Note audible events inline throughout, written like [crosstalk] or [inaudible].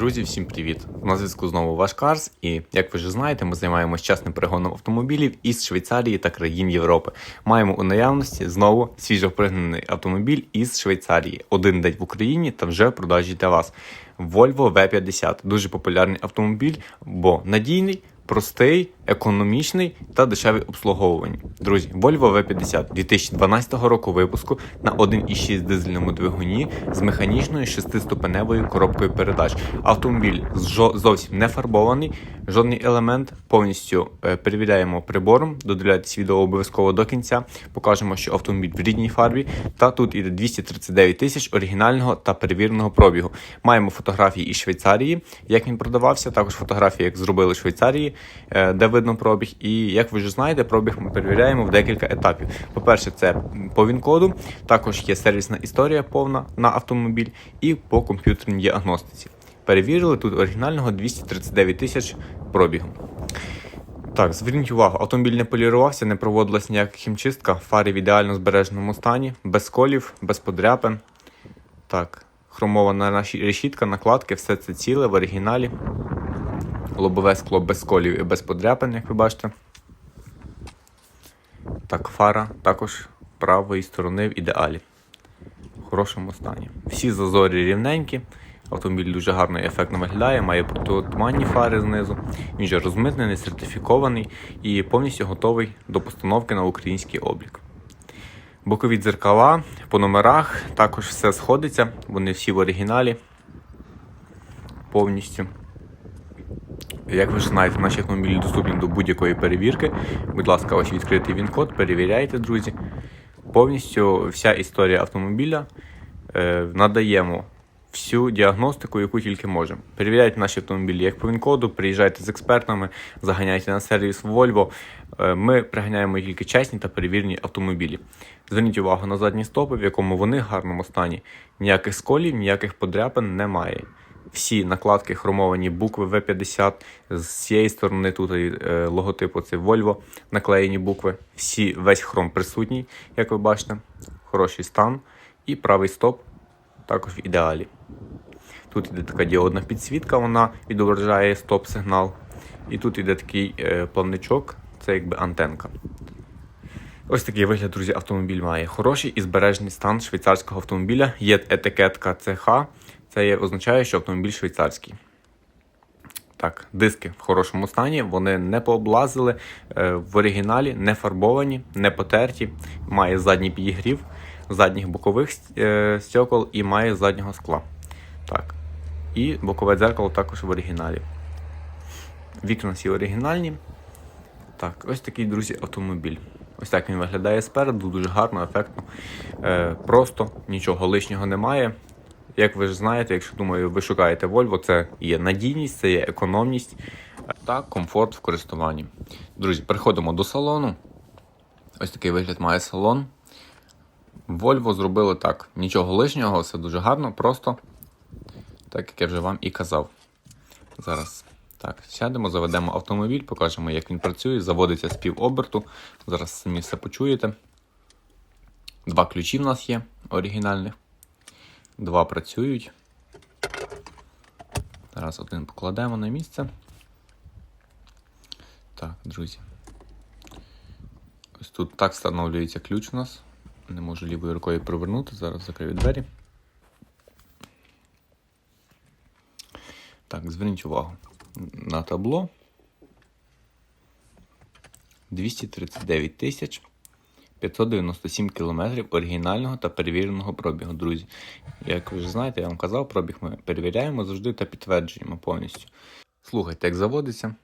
Друзі, всім привіт! На зв'язку знову ваш Карс. І як ви вже знаєте, ми займаємося часним перегоном автомобілів із Швейцарії та країн Європи. Маємо у наявності знову свіжопригнаний автомобіль із Швейцарії. Один день в Україні та вже в продажі для вас. Volvo V50 дуже популярний автомобіль, бо надійний, простий, економічний та дешевий обслуговування. Друзі, Volvo V50 2012 року випуску на 1,6 дизельному двигуні з механічною шестиступеневою коробкою передач. Автомобіль зовсім не фарбований, жодний елемент. Повністю е, перевіряємо прибором. Додивляйтесь відео обов'язково до кінця. Покажемо, що автомобіль в рідній фарбі. Та тут іде 239 тисяч оригінального та перевіреного пробігу. Маємо фотографії із Швейцарії, як він продавався. Також фотографії, як зробили в Швейцарії, е, де видно пробіг. І як ви вже знаєте, пробіг ми перевіряємо в декілька етапів. По-перше, це по він-коду, також є сервісна історія повна на автомобіль і по комп'ютерній діагностиці. Перевірили тут оригінального 239 тисяч пробігу. Так, зверніть увагу, автомобіль не полірувався, не проводилась ніяка хімчистка, фари в ідеально збереженому стані, без колів, без подряпин. Так, хромована решітка, накладки, все це ціле в оригіналі. Лобове скло без колів і без подряпин, як ви бачите. Так, фара також правої сторони в ідеалі. В хорошому стані. Всі зазорі рівненькі. Автомобіль дуже гарно і ефектно виглядає, має протитуманні фари знизу. Він вже розмитнений, сертифікований і повністю готовий до постановки на український облік. Бокові дзеркала по номерах також все сходиться, вони всі в оригіналі. Повністю. Як ви ж знаєте, наші автомобілі доступні до будь-якої перевірки. Будь ласка, ось відкритий він-код, перевіряйте, друзі. Повністю вся історія автомобіля е, надаємо всю діагностику, яку тільки можемо. Перевіряйте наші автомобілі як по він-коду, приїжджайте з експертами, заганяйте на сервіс Volvo. Е, Ми приганяємо тільки чесні та перевірені автомобілі. Зверніть увагу на задні стопи, в якому вони в гарному стані. Ніяких сколів, ніяких подряпин немає. Всі накладки хромовані букви V50. З цієї сторони тут е, логотипу це Volvo, наклеєні букви. Всі, весь хром присутній, як ви бачите. Хороший стан. І правий стоп також в ідеалі. Тут іде така діодна підсвітка, вона відображає стоп-сигнал. І тут іде такий е, плавничок, це якби антенка. Ось такий вигляд, друзі, автомобіль має. Хороший і збережений стан швейцарського автомобіля. Є етикетка ЦХ. Це означає, що автомобіль швейцарський. Так, диски в хорошому стані, вони не пооблазили, е, в оригіналі не фарбовані, не потерті. Має задній підігрів, задніх бокових е, стекол і має заднього скла. Так. І бокове дзеркало також в оригіналі. Вікна всі оригінальні. Так, ось такий, друзі, автомобіль. Ось так він виглядає спереду, дуже гарно, ефектно. Е, просто нічого лишнього немає. Як ви ж знаєте, якщо думаю, ви шукаєте Volvo, це є надійність, це є економність та комфорт в користуванні. Друзі, переходимо до салону. Ось такий вигляд має салон. Volvo зробили так. Нічого лишнього, все дуже гарно, просто так як я вже вам і казав. Зараз так, сядемо, заведемо автомобіль, покажемо, як він працює, заводиться з півоберту. Зараз самі все почуєте. Два ключі в нас є оригінальних. Два працюють. Зараз один покладемо на місце. Так, друзі. Ось тут так встановлюється ключ у нас. Не можу лівою рукою провернути. Зараз закрию двері. Так, зверніть увагу на табло. 239 тисяч 597 кілометрів оригінального та перевіреного пробігу, друзі. Як ви вже знаєте, я вам казав, пробіг ми перевіряємо завжди та підтверджуємо повністю. Слухайте, як заводиться.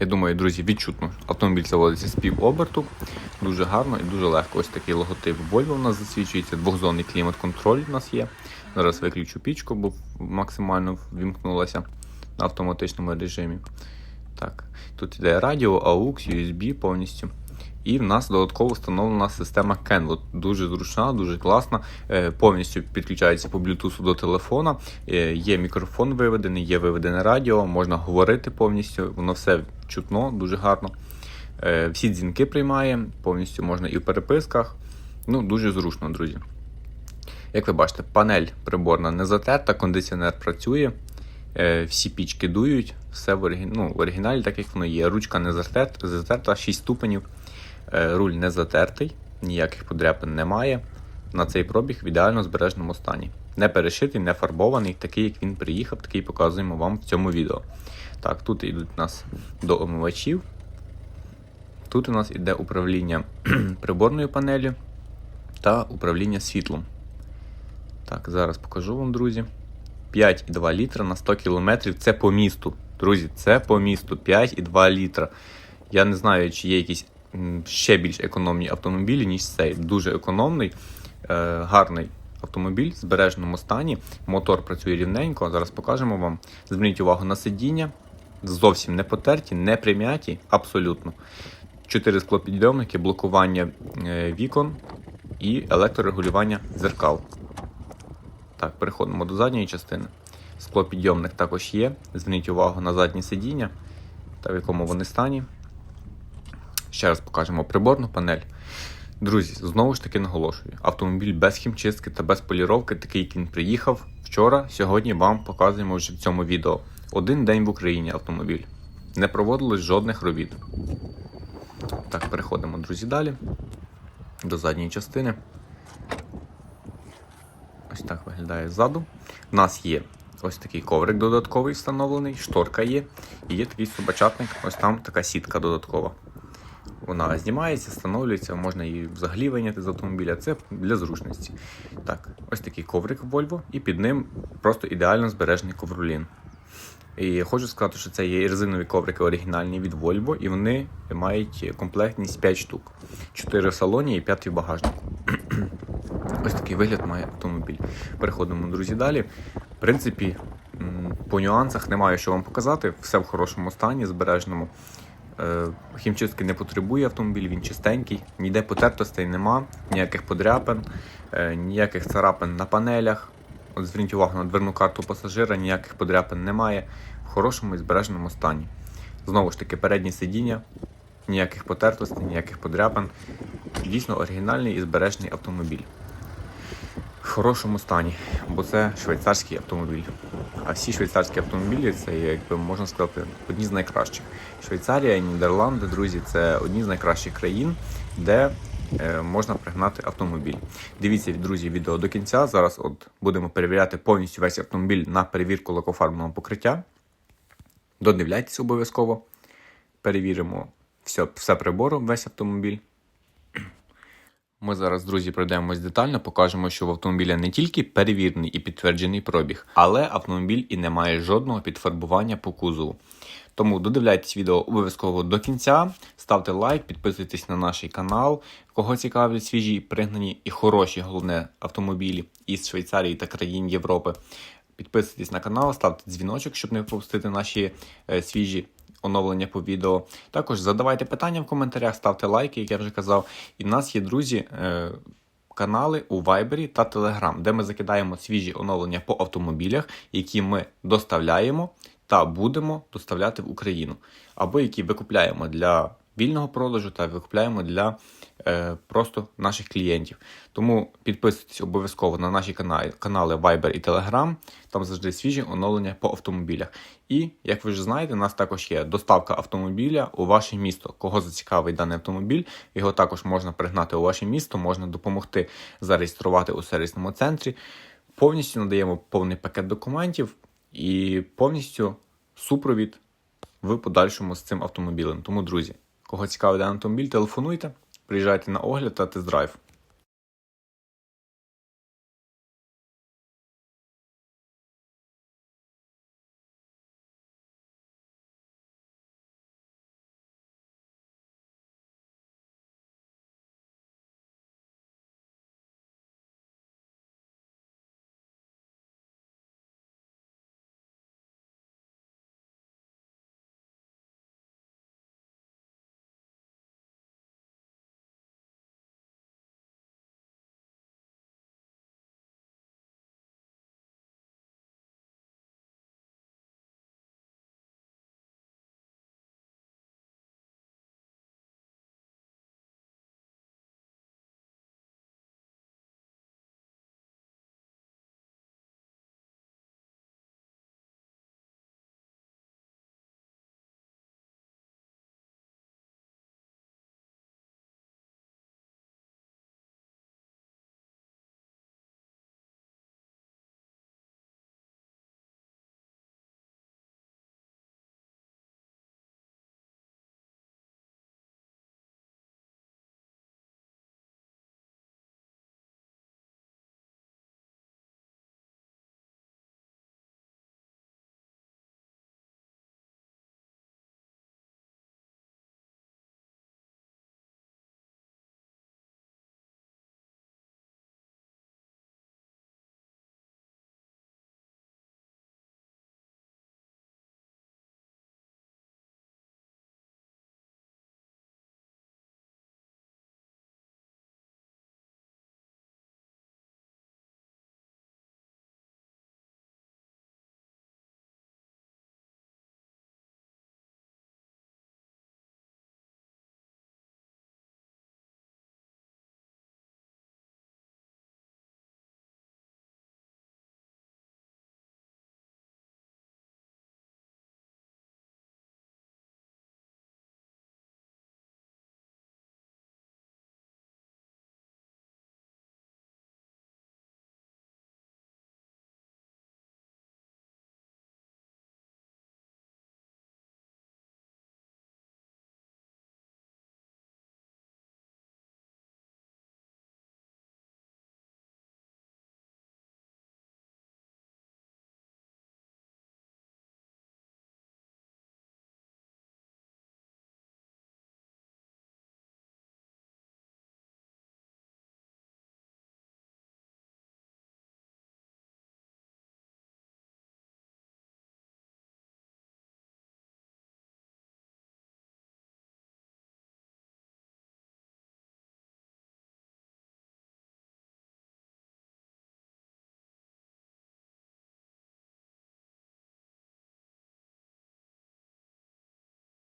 Я думаю, друзі, відчутно. Автомобіль заводиться з півоберту. Дуже гарно і дуже легко. Ось такий логотип Volvo у нас засвідчується. Двохзонний клімат-контроль у нас є. Зараз виключу пічку, бо максимально вімкнулася на автоматичному режимі. Так, Тут іде радіо, AUX, USB повністю. І в нас додатково встановлена система Kenwood. Дуже зручна, дуже класна. Е, Повністю підключається по Bluetooth до телефона. Е, Є мікрофон виведений, є виведене радіо, можна говорити повністю, воно все чутно, дуже гарно. Е, Всі дзвінки приймає, повністю можна і в переписках, Ну, дуже зручно, друзі. Як ви бачите, панель приборна не затерта, кондиціонер працює, всі пічки дують, все в, оригін... ну, в оригіналі, так як воно є. Ручка не затерта, затерта 6 ступенів, е, руль не затертий, ніяких подряпин немає. На цей пробіг в ідеально збереженому стані. Не перешитий, не фарбований, такий, як він приїхав, такий показуємо вам в цьому відео. Так, тут йдуть у нас до омивачів. Тут у нас іде управління [clears throat] приборною панелью та управління світлом. Так, зараз покажу вам, друзі. 5,2 літра на 100 км це по місту. Друзі, це по місту 5,2 літра. Я не знаю, чи є якісь ще більш економні автомобілі, ніж цей. Дуже економний, е, гарний автомобіль в збереженому стані. Мотор працює рівненько. Зараз покажемо вам. Зверніть увагу на сидіння. Зовсім не потерті, не прим'яті, абсолютно. Чотири склопідйомники, блокування е, вікон і електрорегулювання дзеркал. Так, переходимо до задньої частини. Склопідйомник також є. Зверніть увагу на задні сидіння та в якому вони стані. Ще раз покажемо приборну панель. Друзі, знову ж таки наголошую: автомобіль без хімчистки та без поліровки, такий як він приїхав вчора. Сьогодні вам показуємо вже в цьому відео. Один день в Україні автомобіль. Не проводилось жодних робіт. Так, переходимо, друзі, далі. До задньої частини. Ось так виглядає ззаду. У нас є ось такий коврик додатковий встановлений, шторка є. І є такий собачатник, ось там така сітка додаткова. Вона знімається, встановлюється, можна її взагалі виняти з автомобіля. Це для зручності. Так, ось такий коврик Volvo, і під ним просто ідеально збережений ковролін. І хочу сказати, що це є резинові коврики оригінальні від Volvo, і вони мають комплектність 5 штук. 4 в салоні і 5 в багажнику. Ось такий вигляд має автомобіль. Переходимо, друзі, далі. В принципі, по нюансах немає що вам показати. Все в хорошому стані, збереженому. Е, Хімчистки не потребує автомобіль, він чистенький, ніде потертостей нема, ніяких подряпин, е, ніяких царапин на панелях. От зверніть увагу на дверну карту пасажира, ніяких подряпин немає, в хорошому і збереженому стані. Знову ж таки, переднє сидіння, ніяких потертостей, ніяких подряпин. Дійсно оригінальний і збережений автомобіль. В хорошому стані, бо це швейцарський автомобіль. А всі швейцарські автомобілі це, якби можна сказати, одні з найкращих. Швейцарія Нідерланди, друзі, це одні з найкращих країн, де е, можна пригнати автомобіль. Дивіться, друзі, відео до кінця. Зараз от будемо перевіряти повністю весь автомобіль на перевірку лакофарбного покриття. Додивляйтесь обов'язково. Перевіримо все, все прибором, весь автомобіль. Ми зараз, друзі, пройдемось детально, покажемо, що в автомобіля не тільки перевірений і підтверджений пробіг, але автомобіль і не має жодного підфарбування по кузову. Тому додивляйтесь відео обов'язково до кінця, ставте лайк, підписуйтесь на наш канал, кого цікавлять свіжі, пригнані і хороші, головне, автомобілі із Швейцарії та країн Європи. Підписуйтесь на канал, ставте дзвіночок, щоб не пропустити наші е, свіжі оновлення по відео. Також задавайте питання в коментарях, ставте лайки, як я вже казав. І в нас є, друзі, е, канали у Viber та Telegram, де ми закидаємо свіжі оновлення по автомобілях, які ми доставляємо та будемо доставляти в Україну, або які викупляємо для вільного продажу та викупляємо для е, просто наших клієнтів. Тому підписуйтесь обов'язково на наші канали, Viber і Telegram, там завжди свіжі оновлення по автомобілях. І, як ви вже знаєте, у нас також є доставка автомобіля у ваше місто. Кого зацікавить даний автомобіль, його також можна пригнати у ваше місто, можна допомогти зареєструвати у сервісному центрі. Повністю надаємо повний пакет документів і повністю супровід в подальшому з цим автомобілем. Тому, друзі, кого цікавий даний автомобіль, телефонуйте, приїжджайте на огляд та тест-драйв.